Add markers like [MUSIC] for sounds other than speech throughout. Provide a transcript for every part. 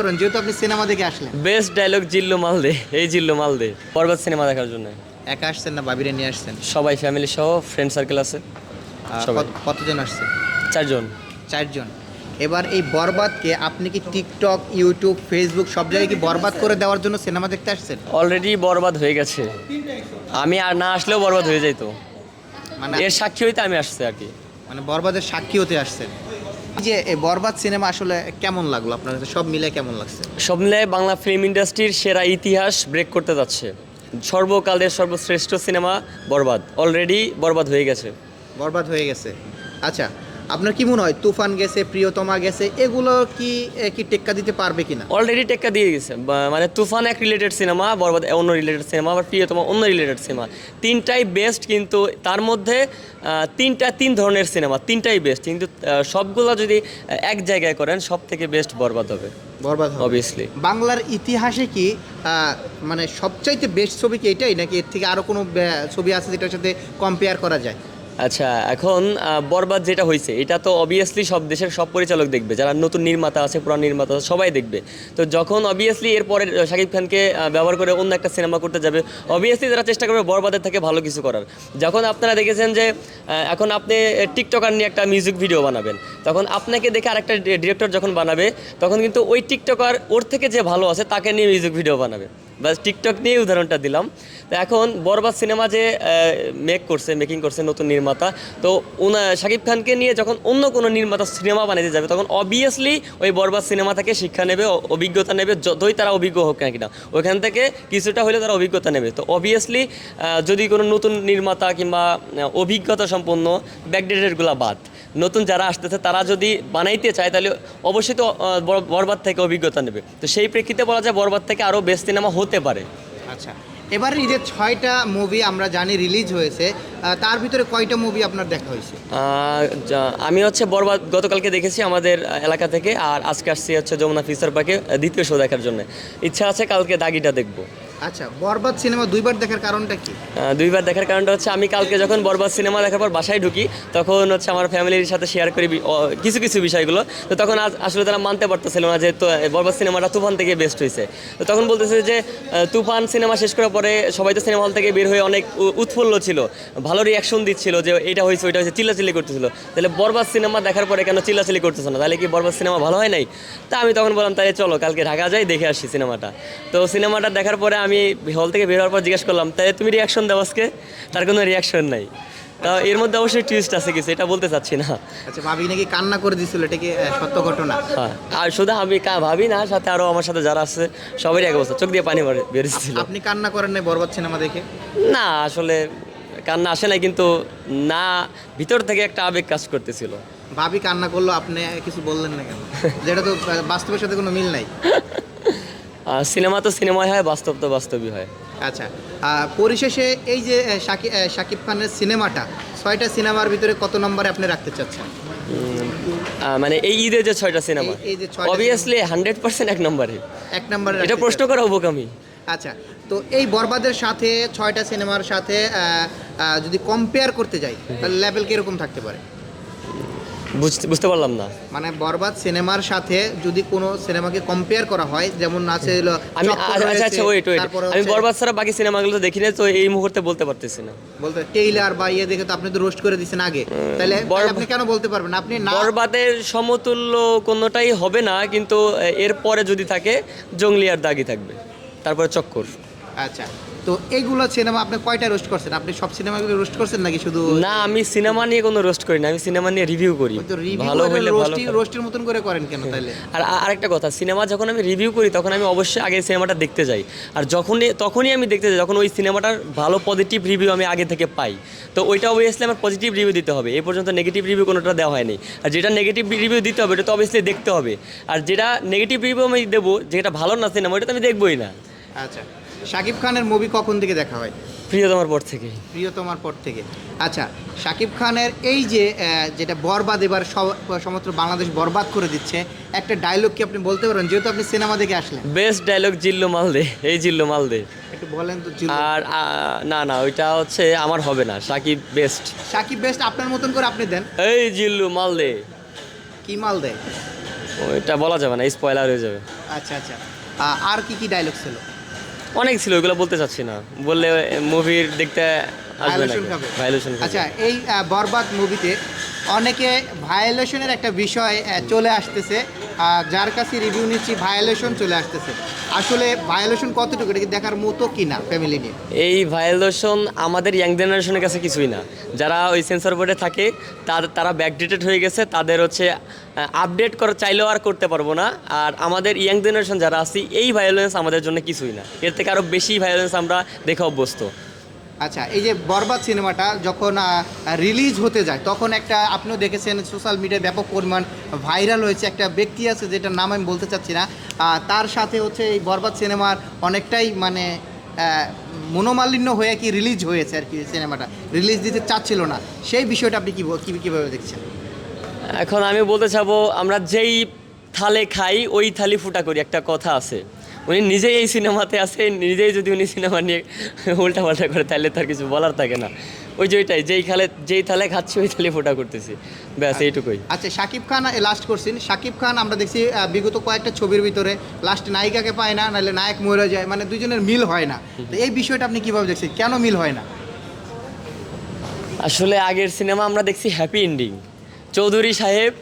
করেন যেহেতু আপনি সিনেমা দেখে আসলেন। বেস্ট ডায়লগ জিল্লু মালদে এই জিল্লু মালদে বরবাদ সিনেমা দেখার জন্য। একা আসছেন না বাবিরে নিয়ে আসছেন? সবাই ফ্যামিলি সহ ফ্রেন্ড সার্কেল আছে। সবাই। কতজন আসছে? চারজন। চারজন। এবার এই বরবাদকে আপনি কি টিকটক ইউটিউব ফেসবুক সব জায়গায় কি বরবাদ করে দেওয়ার জন্য সিনেমা দেখতে আসছেন? অলরেডি বরবাদ হয়ে গেছে। আমি আর না আসলেও বরবাদ হয়ে যাইতো। মানে এর সাক্ষী হইতে আমি আসছি আর কি। মানে বরবাদের সাক্ষী হতে আসছেন। যে বরবাদ সিনেমা আসলে কেমন লাগল আপনার কাছে? সব মিলে কেমন লাগছে? সব মিলিয়ে বাংলা ফিল্ম ইন্ডাস্ট্রির সেরা ইতিহাস ব্রেক করতে যাচ্ছে। সর্বকালের সর্বশ্রেষ্ঠ সিনেমা বরবাদ। অলরেডি বরবাদ হয়ে গেছে। বরবাদ হয়ে গেছে। আচ্ছা আপনার কি মনে হয় তুফান গেছে প্রিয়তমা গেছে এগুলো কি কি টেক্কা দিতে পারবে কিনা? অলরেডি টেক্কা দিয়ে গেছে। মানে তুফান এক রিলেটেড সিনেমা বরবাদ অন্য রিলেটেড সিনেমা আবার প্রিয়তমা অন্য রিলেটেড সিনেমা তিনটাই বেস্ট কিন্তু তার মধ্যে তিনটা তিন ধরনের সিনেমা তিনটাই বেস্ট কিন্তু সবগুলো যদি এক জায়গায় করেন সব থেকে বেস্ট বরবাদ হবে। বরবাদ অবভিয়াসলি বাংলার ইতিহাসে কি মানে সবচাইতে বেস্ট ছবি কি এটাই নাকি এর থেকে আরও কোনো ছবি আছে যেটার সাথে কম্পেয়ার করা যায়? আচ্ছা এখন বরবাদ যেটা হয়েছে এটা তো অবভিয়াসলি সব দেশের সব পরিচালক দেখবে, যারা নতুন নির্মাতা আছে, পুরান নির্মাতা আছে, সবাই দেখবে। তো যখন অবভিয়াসলি এরপরে শাকিব খানকে ব্যবহার করে অন্য একটা সিনেমা করতে যাবে অবভিয়াসলি তারা চেষ্টা করবে বরবাদের থেকে ভালো কিছু করার। যখন আপনারা দেখেছেন যে এখন আপনি টিকটকার নিয়ে একটা মিউজিক ভিডিও বানাবেন, তখন আপনাকে দেখে আরেকটা ডিরেক্টর যখন বানাবে, তখন কিন্তু ওই টিকটকার ওর থেকে যে ভালো আছে, তাকে নিয়ে মিউজিক ভিডিও বানাবে। বাস টিকটক নিয়ে উদাহরণটা দিলাম। তো এখন বরবাদ সিনেমা যে মেক করছে মেকিং করছে নতুন নির্মাতা, তো শাকিব খানকে নিয়ে যখন অন্য কোনো নির্মাতা সিনেমা বানাতে যাবে, তখন অবভিয়াসলি ওই বরবাদ সিনেমা থেকে শিক্ষা নেবে অভিজ্ঞতা নেবে, যতই তারা অভিজ্ঞ হোক না কিনা ওইখান থেকে কিছুটা হলে তারা অভিজ্ঞতা নেবে। তো অবভিয়াসলি যদি কোনো নতুন নির্মাতা কিংবা অভিজ্ঞতা সম্পন্ন ব্যাকডেটেডগুলো বাদ, নতুন যারা আসতেছে, তারা যদি বানাইতে চায়, তাহলে অবশ্যই তো বরবাদ থেকে অভিজ্ঞতা নেবে। তো সেই প্রেক্ষিতে বলা যায়, বরবাদ থেকে আরও বেস্ট সিনেমা হতে পারে। আচ্ছা এবার এই যে ছয়টা মুভি আমরা জানি রিলিজ হয়েছে তার ভিতরে কয়টা মুভি আপনার দেখা হয়েছে? আমি হচ্ছে বরবাদ গতকালকে দেখেছি আমাদের এলাকা থেকে আর আজকে আসছি হচ্ছে যমুনা ফিসার পার্কে দ্বিতীয় শো দেখার জন্য। ইচ্ছা আছে কালকে দাগিটা দেখব। আচ্ছা বরবাদ সিনেমা দুইবার দেখার কারণটা কি? দুইবার দেখার কারণটা হচ্ছে আমি কালকে যখন বরবাদ সিনেমা দেখার পর বাসায় ঢুকি, তখন হচ্ছে আমার ফ্যামিলির সাথে শেয়ার করি কিছু কিছু বিষয়গুলো। তো তখন আজ আসলে তারা মানতে পারতেছিল না যে বরবাদ সিনেমাটা তুফান থেকে বেস্ট হয়েছে। তো তখন বলতেছে যে তুফান সিনেমা শেষ করার পরে সবাই তো সিনেমা হল থেকে বের হয়ে অনেক উৎফুল্ল ছিল। ভালো রিয়াকশন দিচ্ছিল যে এটা হয়েছে, ওইটা হয়েছে, চিল্লাচিল্লি করতেছিল। তাহলে বরবাদ সিনেমা দেখার পরে কেন চিল্লাচিল্লি করতেছে না? তাহলে কি বরবাদ সিনেমা ভালো হয় নাই? তা আমি তখন বললাম, তাহলে চলো, কালকে ঢাকা যাই, দেখে আসি সিনেমাটা। তো সিনেমাটা দেখার পরে আমি হল থেকে বের হওয়ার পর জিজ্ঞেস করলাম তাহলে তুমি রিয়াকশন দাও আজকে? তার কোনো রিয়াকশন নাই। তা এর মধ্যে অবশ্যই টুইস্ট আছে কিছু এটা বলতে চাচ্ছি না। আচ্ছা ভাবি নাকি কান্না করে দিছিল এটা কি সত্য ঘটনা? হ্যাঁ আর শুধু আমি কা- ভাবি না সাথে আরও আমার সাথে যারা আছে সবারই এক অবস্থা চোখ দিয়ে পানি মারে বেরিয়েছিল আপনি কান্না করেন নাই বরবাদ সিনেমা দেখে? না আসলে কান্না আসে নাই কিন্তু না ভিতর থেকে একটা আবেগ কাজ করতেছিল। ভাবি কান্না করল আপনি কিছু বললেন না কেন? যেটা তো বাস্তবের সাথে কোনো মিল নাই। আর [LAUGHS] সিনেমা তো সিনেমাই হয় বাস্তব তো বাস্তবই হয়। আচ্ছা পরিশেষে এই যে শাকিব খানের সিনেমাটা ছয়টা সিনেমার ভিতরে কত নম্বরে আপনি রাখতে চাচ্ছেন? মানে এই ঈদের যে ছয়টা সিনেমা অবভিয়াসলি হান্ড্রেড পার্সেন্ট এক নম্বরে। এক নম্বরে এটা প্রশ্ন করা চাচ্ছেন। আচ্ছা তো এই বরবাদের সাথে ছয়টা সিনেমার সাথে যদি কম্পেয়ার করতে যাই তাহলে লেভেল কীরকম থাকতে পারে? বুঝতে বুঝতে পারলাম না। মানে বরবাদ সিনেমার সাথে যদি কোনো সিনেমাকে কম্পেয়ার করা হয় যেমন আছে আমি আচ্ছা আচ্ছা ওয়েট ওয়েট আমি বরবাদ ছাড়া বাকি সিনেমাগুলো তো দেখি না তো এই মুহূর্তে বলতে পারতেছি না। বলতে টেইলার বা ইয়ে দেখে তো আপনি তো রোস্ট করে দিচ্ছেন আগে। তাহলে আপনি কেন বলতে পারবেন? আপনি বরবাদের সমতুল্য কোনোটাই হবে না কিন্তু এর পরে যদি থাকে জঙ্গলি আর দাগি থাকবে। তারপরে চক্কর। আচ্ছা। তো এইগুলো সিনেমা আপনি কয়টা রোস্ট করছেন? আপনি সব সিনেমাগুলো রোস্ট করছেন নাকি শুধু না আমি সিনেমা নিয়ে কোনো রোস্ট করি না আমি সিনেমা নিয়ে রিভিউ করি। ভালো খারাপ। রোস্টের মতন করে করেন কেন তাহলে [LAUGHS] আর আরেকটা কথা সিনেমা যখন আমি রিভিউ করি তখন আমি অবশ্যই আগে সিনেমাটা দেখতে যাই। আর যখনই তখনই আমি দেখতে যাই যখন ওই সিনেমাটার ভালো পজিটিভ রিভিউ আমি আগে থেকে পাই। তো ওইটা অবভিয়াসলি আমার পজিটিভ রিভিউ দিতে হবে। এই পর্যন্ত নেগেটিভ রিভিউ কোনোটা দেওয়া হয়নি। আর যেটা নেগেটিভ রিভিউ দিতে হবে ওটা তো অবভিয়াসলি দেখতে হবে। আর যেটা নেগেটিভ রিভিউ আমি দেবো যেটা ভালো না সিনেমা ওটা তো আমি দেখবোই না। আচ্ছা। শাকিব খানের মুভি কখন থেকে দেখা হয়? প্রিয়তমার পর থেকে। প্রিয়তমার পর থেকে। আচ্ছা শাকিব খানের এই যে যেটা বরবাদ এবার সমস্ত বাংলাদেশ বরবাদ করে দিচ্ছে একটা ডায়লগ কি আপনি বলতে পারেন? যেহেতু আপনি সিনেমা দেখে আসলেন। বেস্ট ডায়লগ জিল্লু মালদে এই জিল্লু মালদে। একটু বলেন তো। আর না না ওইটা হচ্ছে আমার হবে না সাকিব বেস্ট শাকিব বেস্ট আপনার মতন করে আপনি দেন। এই জিল্লু মালদে। কি মাল দেয় ওইটা বলা যাবে না স্পয়লার হয়ে যাবে। আচ্ছা আচ্ছা। আর কি কি ডায়লগ ছিল? অনেক ছিল ওইগুলো বলতে চাচ্ছি না। বললে মুভির দেখতে আসবে না Violation আচ্ছা এই বরবাদ মুভিতে অনেকে ভায়োলেশনের একটা বিষয় চলে আসতেছে। যার কাছে রিভিউ নিচ্ছি ভায়োলেশন চলে আসতেছে। আসলে ভায়োলেশন কতটুকু? এটা কি দেখার মতো কি না ফ্যামিলি নিয়ে? এই ভায়োলেশন আমাদের ইয়াং জেনারেশনের কাছে কিছুই না। যারা ওই সেন্সর বোর্ডে থাকে তার ব্যাকডেটেড হয়ে গেছে, তাদের হচ্ছে আপডেট করা, চাইলেও আর করতে পারব না। আর আমাদের ইয়াং জেনারেশন যারা আছি, এই ভায়োলেন্স আমাদের জন্য কিছুই না। এর থেকে আরও বেশি ভায়োলেন্স আমরা দেখে অভ্যস্ত। আচ্ছা এই যে বরবাদ সিনেমাটা যখন রিলিজ হতে যায়, তখন একটা, আপনিও দেখেছেন সোশ্যাল মিডিয়ায় ব্যাপক পরিমাণ ভাইরাল হয়েছে। একটা ব্যক্তি আছে, যেটার নাম আমি বলতে চাচ্ছি না তার সাথে হচ্ছে এই বরবাদ সিনেমার অনেকটাই মানে মনোমালিন্য হয়ে কি রিলিজ হয়েছে আর কি সিনেমাটা। রিলিজ দিতে চাচ্ছিল না। সেই বিষয়টা আপনি কী, কীভাবে দেখছেন? এখন আমি বলতে চাবো, আমরা যেই থালে খাই, ওই থালি ফুটা করি, একটা কথা আছে। উনি নিজেই এই সিনেমাতে আছে নিজেই যদি উনি সিনেমা নিয়ে উল্টা পাল্টা করে তাহলে তার কিছু বলার থাকে না। ওই যে ওইটাই যেই খালে যেই থালে খাচ্ছি ওই থালে ফোটা করতেছি। ব্যাস এইটুকুই। আচ্ছা শাকিব খান লাস্ট করছেন শাকিব খান আমরা দেখছি বিগত কয়েকটা ছবির ভিতরে লাস্ট নায়িকাকে পায় না নাহলে নায়ক মরে যায় মানে দুজনের মিল হয় না। তো এই বিষয়টা আপনি কীভাবে দেখছেন? কেন মিল হয় না? আসলে আগের সিনেমা আমরা দেখছি হ্যাপি এন্ডিং চৌধুরী সাহেব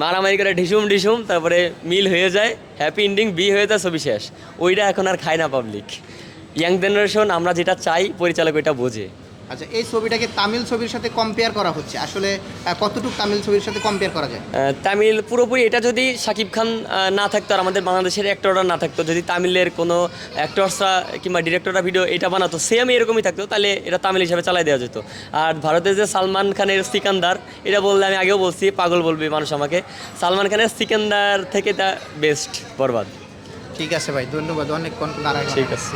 মারামারি করে ঢিসুম ঢিসুম, তারপরে মিল হয়ে যায় হ্যাপি এন্ডিং বি হয়ে যায়, ছবি শেষ। ওইটা এখন আর খায় না পাবলিক ইয়াং জেনারেশন আমরা যেটা চাই, পরিচালক ওইটা বোঝে। আচ্ছা এই ছবিটাকে তামিল ছবির সাথে কম্পেয়ার করা হচ্ছে। আসলে কতটুকু তামিল ছবির সাথে কম্পেয়ার করা যায়? তামিল পুরোপুরি এটা যদি শাকিব খান না থাকতো আর আমাদের বাংলাদেশের অ্যাক্টররা না থাকতো যদি তামিলের কোনো অ্যাক্টরসরা কিংবা ডিরেক্টররা ভিডিও এটা বানাতো সেম এরকমই থাকতো তাহলে এটা তামিল হিসাবে চালাই দেওয়া যেত। আর ভারতের যে সালমান খানের সিকান্দার এটা বললে আমি আগেও বলছি পাগল বলবে মানুষ আমাকে সালমান খানের সিকান্দার থেকে তা বেস্ট বরবাদ। ঠিক আছে ভাই ধন্যবাদ অনেক ঠিক আছে।